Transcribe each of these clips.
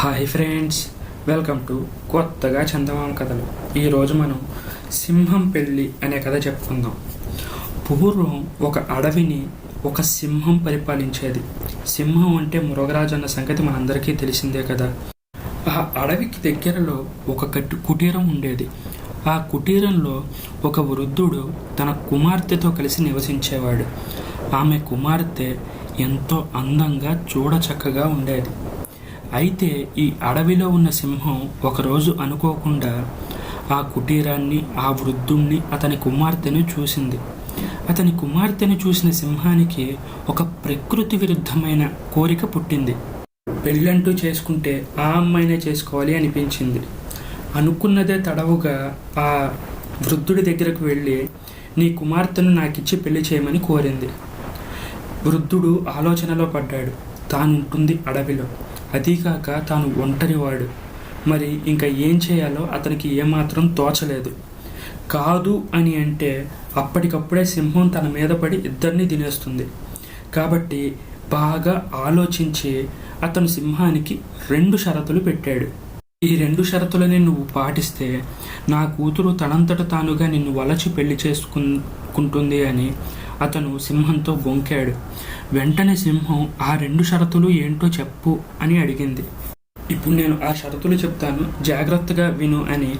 Hi friends welcome to కొత్తగా చందమామ కథలు. ఈరోజు మనం సింహం పెళ్ళి అనే కథ చెప్పుకుందాం. పూర్వం ఒక అడవిని ఒక సింహం పరిపాలించేది. సింహం అంటే మృగరాజు అన్న సంగతి మనందరికీ తెలిసిందే కదా. ఆ అడవికి దగ్గరలో ఒక కట్టు కుటీరం ఉండేది. ఆ కుటీరంలో ఒక వృద్ధుడు తన కుమార్తెతో కలిసి నివసించేవాడు. ఆమె కుమార్తె ఎంతో అందంగా చూడచక్కగా ఉండేది. అయితే ఈ అడవిలో ఉన్న సింహం ఒకరోజు అనుకోకుండా ఆ కుటీరాన్ని ఆ వృద్ధుణ్ణి అతని కుమార్తెను చూసింది. అతని కుమార్తెను చూసిన సింహానికి ఒక ప్రకృతి విరుద్ధమైన కోరిక పుట్టింది. పెళ్ళంటూ చేసుకుంటే ఆ అమ్మాయినే చేసుకోవాలి అనిపించింది. అనుకున్నదే తడవుగా ఆ వృద్ధుడి దగ్గరకు వెళ్ళి నీ కుమార్తెను నాకిచ్చి పెళ్ళి చేయమని కోరింది. వృద్ధుడు ఆలోచనలో పడ్డాడు. తాను ఉంటుంది అడవిలో. అదీకాక తాను ఒంటరివాడు. మరి ఇంకా ఏం చేయాలో అతనికి ఏమాత్రం తోచలేదు. కాదు అని అంటే అప్పటికప్పుడే సింహం తన మీద పడి ఇద్దరిని తినేస్తుంది. కాబట్టి బాగా ఆలోచించి అతను సింహానికి రెండు షరతులు పెట్టాడు. ఈ రెండు షరతులని నువ్వు పాటిస్తే నా కూతురు తనంతట తానుగా నిన్ను వలచి పెళ్ళి చేసుకుంటుంది అని అతను సింహంతో బొంకాడు. వెంటనే సింహం ఆ రెండు షరతులు ఏంటో చెప్పు అని అడిగింది. ఇప్పుడు నేను ఆ షరతులు చెప్తాను. జాగ్రత్తగా విను అని.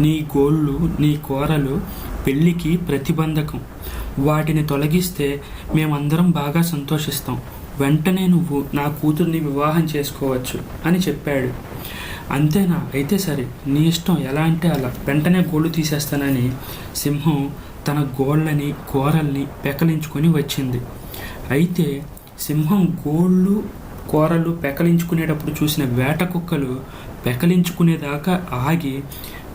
నీ గోళ్ళు నీ కూరలు పెళ్ళికి ప్రతిబంధకం. వాటిని తొలగిస్తే మేమందరం బాగా సంతోషిస్తాం. వెంటనే నువ్వు నా కూతుర్ని వివాహం చేసుకోవచ్చు అని చెప్పాడు. అంతేనా? అయితే సరే. నీ ఇష్టం. ఎలా అంటే అలా. వెంటనే గోళ్ళు తీసేస్తానని. సింహం తన గోళ్ళని కూరల్ని పెకలించుకొని వచ్చింది. అయితే సింహం గోళ్ళు కూరలు పెకలించుకునేటప్పుడు చూసిన వేట కుక్కలు పెకలించుకునేదాకా ఆగి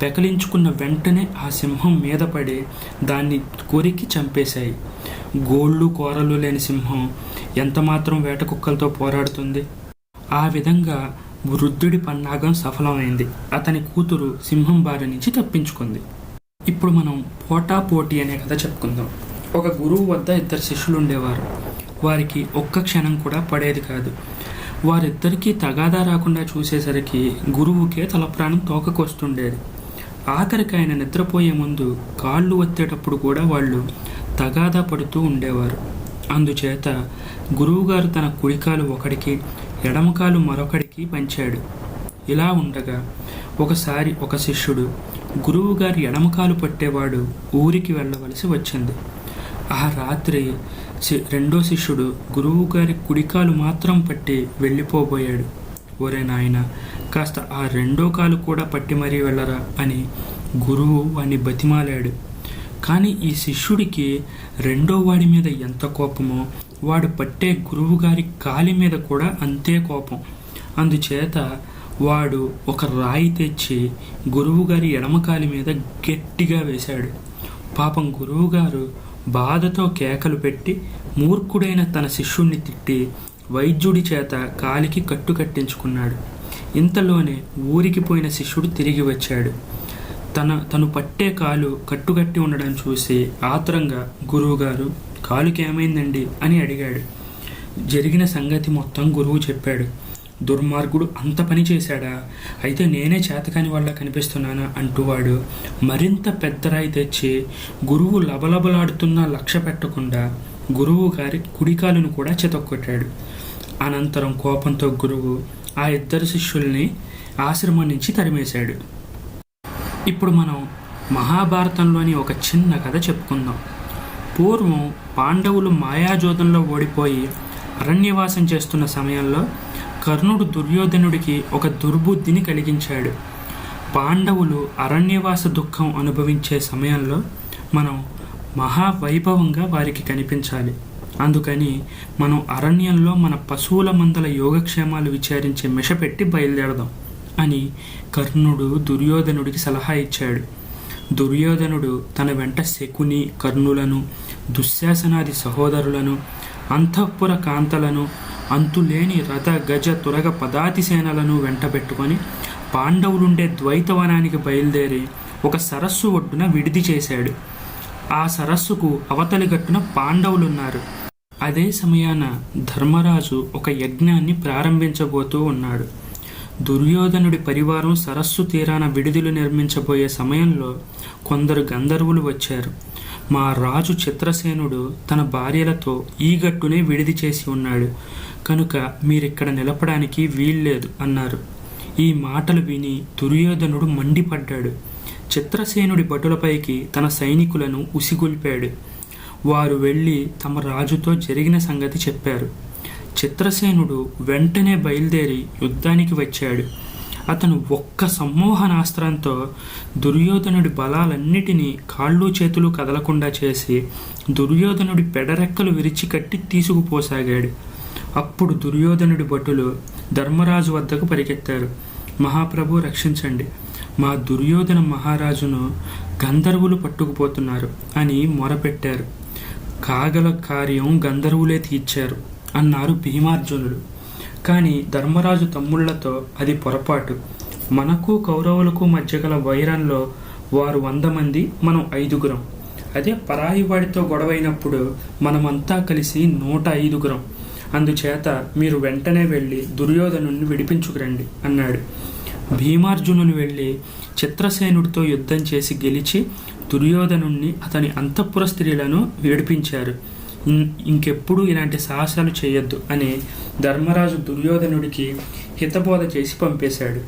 పెకలించుకున్న వెంటనే ఆ సింహం మీద పడి దాన్ని కొరికి చంపేశాయి. గోళ్ళు కూరలు లేని సింహం ఎంతమాత్రం వేట కుక్కలతో పోరాడుతుంది? ఆ విధంగా వృద్ధుడి పన్నాగం సఫలమైంది. అతని కూతురు సింహం బారి నుంచి తప్పించుకుంది. ఇప్పుడు మనం పోటా పోటీ అనే కథ చెప్పుకుందాం. ఒక గురువు వద్ద ఇద్దరు శిష్యులు ఉండేవారు. వారికి ఒక్క క్షణం కూడా పడేది కాదు. వారిద్దరికీ తగాదా రాకుండా చూసేసరికి గురువుకే తలప్రాణం తోకకొస్తుండేది. ఆఖరికి ఆయన నిద్రపోయే ముందు కాళ్ళు వచ్చేటప్పుడు కూడా వాళ్ళు తగాదా పడుతూ ఉండేవారు. అందుచేత గురువుగారు తన కుడికాలు ఒకడికి ఎడమకాలు మరొకడికి పంచాడు. ఇలా ఉండగా ఒకసారి ఒక శిష్యుడు గురువుగారి ఎడమకాలు పట్టేవాడు ఊరికి వెళ్ళవలసి వచ్చింది. ఆ రాత్రి శి- రెండో శిష్యుడు గురువుగారి కుడికాలు మాత్రం పట్టి వెళ్ళిపోబోయాడు. ఒరే నాయన కాస్త ఆ రెండో కాలు కూడా పట్టి మరీ వెళ్ళరా అని గురువు అని బతిమాలాడు. కానీ ఈ శిష్యుడికి రెండో వాడి మీద ఎంత కోపమో వాడు పట్టే గురువుగారి కాలి మీద కూడా అంతే కోపం. అందుచేత వాడు ఒక రాయి తెచ్చి గురువుగారి ఎడమకాలి మీద గట్టిగా వేశాడు. పాపం గురువుగారు బాధతో కేకలు పెట్టి మూర్ఖుడైన తన శిష్యుణ్ణి తిట్టి వైద్యుడి చేత కాలికి కట్టు కట్టించుకున్నాడు. ఇంతలోనే ఊరికి పోయిన శిష్యుడు తిరిగి వచ్చాడు. తన తను పట్టే కాలు కట్టుకట్టి ఉండడం చూసి ఆత్రంగా గురువుగారు కాలుకేమైందండి? అని అడిగాడు. జరిగిన సంగతి మొత్తం గురువు చెప్పాడు. దుర్మార్గుడు అంత పని చేశాడా? అయితే నేనే చేతకాని వాళ్ళ కనిపిస్తున్నానా? అంటూ వాడు మరింత పెద్ద రాయి తెచ్చి గురువు లబలబలాడుతున్నా లక్ష్య పెట్టకుండా గురువు గారి కుడికాలును కూడా చితక్కొట్టాడు. అనంతరం కోపంతో గురువు ఆ ఇద్దరు శిష్యుల్ని ఆశ్రమం నుంచి తరిమేశాడు. ఇప్పుడు మనం మహాభారతంలోని ఒక చిన్న కథ చెప్పుకుందాం. పూర్వం పాండవులు మాయాజోదంలో ఓడిపోయి అరణ్యవాసం చేస్తున్న సమయంలో కర్ణుడు దుర్యోధనుడికి ఒక దుర్బుద్ధిని కలిగించాడు. పాండవులు అరణ్యవాస దుఃఖం అనుభవించే సమయంలో మనం మహావైభవంగా వారికి కనిపించాలి. అందుకని మనం అరణ్యంలో మన పశువుల మందల యోగక్షేమాలు విచారించే మిషపెట్టి బయలుదేరదాం అని కర్ణుడు దుర్యోధనుడికి సలహా ఇచ్చాడు. దుర్యోధనుడు తన వెంట శకుని కర్ణులను దుశ్శాసనాది సహోదరులను అంతఃపుర కాంతలను అంతులేని రథ గజ తురగ పదాతి సేనలను వెంటబెట్టుకొని పాండవులుండే ద్వైతవనానికి బయలుదేరి ఒక సరస్సు ఒడ్డున విడిది చేశాడు. ఆ సరస్సుకు అవతలి గట్టున పాండవులున్నారు. అదే సమయాన ధర్మరాజు ఒక యజ్ఞాన్ని ప్రారంభించబోతూ ఉన్నాడు. దుర్యోధనుడి పరివారం సరస్సు తీరాన విడిదిలు నిర్మించబోయే సమయంలో కొందరు గంధర్వులు వచ్చారు. మా రాజు చిత్రసేనుడు తన భార్యలతో ఈ గట్టునే విడిది చేసి ఉన్నాడు. కనుక మీరిక్కడ నిలపడానికి వీల్లేదు అన్నారు. ఈ మాటలు విని దుర్యోధనుడు మండిపడ్డాడు. చిత్రసేనుడి భటులపైకి తన సైనికులను ఉసిగొల్పాడు. వారు వెళ్ళి తమ రాజుతో జరిగిన సంగతి చెప్పారు. చిత్రసేనుడు వెంటనే బయలుదేరి యుద్ధానికి వచ్చాడు. అతను ఒక్క సమ్మోహనాస్త్రంతో దుర్యోధనుడి బలాలన్నిటినీ కాళ్ళు చేతులు కదలకుండా చేసి దుర్యోధనుడి పెడరెక్కలు విరిచి కట్టి తీసుకుపోసాగాడు. అప్పుడు దుర్యోధనుడి భటులు ధర్మరాజు వద్దకు పరిగెత్తారు. మహాప్రభు రక్షించండి. మా దుర్యోధన మహారాజును గంధర్వులు పట్టుకుపోతున్నారు అని మొరపెట్టారు. కాగల కార్యం గంధర్వులే తీర్చారు అన్నారు భీమార్జునుడు కానీ ధర్మరాజు తమ్ముళ్ళతో అది పొరపాటు. మనకు కౌరవులకు మధ్య గల వైరంలో వారు వంద మంది మనం ఐదుగురం. అదే పరాయి వాడితో గొడవైనప్పుడు మనమంతా కలిసి నూట ఐదుగురం. అందుచేత మీరు వెంటనే వెళ్ళి దుర్యోధనుణ్ణి విడిపించుకురండి అన్నాడు. భీమార్జునులు వెళ్ళి చిత్రసేనుడితో యుద్ధం చేసి గెలిచి దుర్యోధనుణ్ణి అతని అంతఃపుర స్త్రీలను విడిపించారు. ఇంకెప్పుడు ఇలాంటి సాహసాలు చేయొద్దు అని ధర్మరాజు దుర్యోధనుడికి హితబోధ చేసి పంపేశాడు.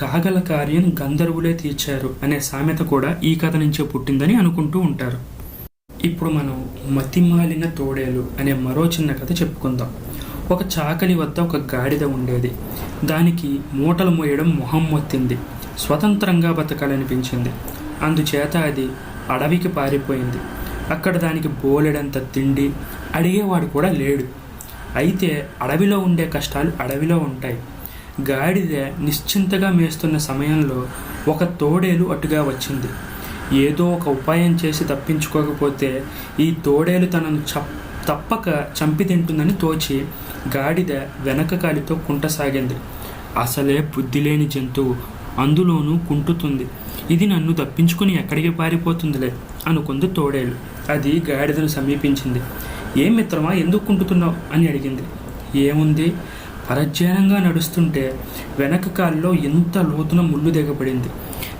కాగల కార్యం గంధర్వులే తీర్చారు అనే సామెత కూడా ఈ కథ నుంచే పుట్టిందని అనుకుంటూ ఉంటారు. ఇప్పుడు మనం మతిమాలిన తోడేలు అనే మరో చిన్న కథ చెప్పుకుందాం. ఒక చాకలి వద్ద ఒక గాడిద ఉండేది. దానికి మూటలు మోయడం మొహం మొత్తింది. స్వతంత్రంగా బతకాలనిపించింది. అందుచేత అది అడవికి పారిపోయింది. అక్కడ దానికి బోలెడంత తిండి అడిగేవాడు కూడా లేడు. అయితే అడవిలో ఉండే కష్టాలు అడవిలో ఉంటాయి. గాడిద నిశ్చింతగా మేస్తున్న సమయంలో ఒక తోడేలు అటుగా వచ్చింది. ఏదో ఒక ఉపాయం చేసి తప్పించుకోకపోతే ఈ తోడేలు తనను చప్ తప్పక చంపి తింటుందని తోచి గాడిద వెనక కాలితో కుంటసాగింది. అసలే బుద్ధి లేని జంతువు అందులోనూ కుంటుతుంది. ఇది నన్ను తప్పించుకుని ఎక్కడికి పారిపోతుందిలే అనుకుంది తోడేలు. అది గాడిదను సమీపించింది. ఏం మిత్రమా ఎందుకు కుంటుతున్నావు? అని అడిగింది. ఏముంది? పరధ్యానంగా నడుస్తుంటే వెనక కాల్లో ఎంత లోతున ముళ్ళు దిగబడింది.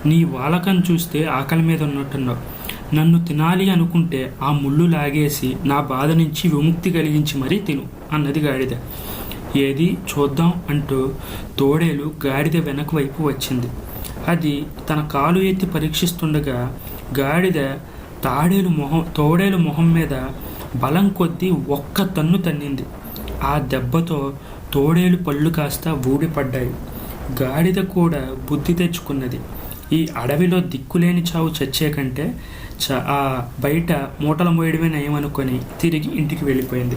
నీ వాలకం చూస్తే ఆకలి మీద ఉన్నట్టున్నావు. నన్ను తినాలి అనుకుంటే ఆ ముళ్ళు లాగేసి నా బాధ నుంచి విముక్తి కలిగించి మరీ తిను. అన్నది గాడిద. ఏది చూద్దాం అంటూ తోడేలు గాడిద వెనక వైపు వచ్చింది. అది తన కాలు ఎత్తి పరీక్షిస్తుండగా గాడిద తాడేలు మొహం తోడేలు మొహం మీద బలం కొద్దీ ఒక్క తన్ను తన్నింది. ఆ దెబ్బతో తోడేలు పళ్ళు కాస్త ఊడిపడ్డాయి. గాడిద కూడా బుద్ధి తెచ్చుకున్నది. ఈ అడవిలో దిక్కులేని చావు చచ్చే కంటే చ ఆ బయట మూటలు మోయడమే నయమనుకొని తిరిగి ఇంటికి వెళ్ళిపోయింది.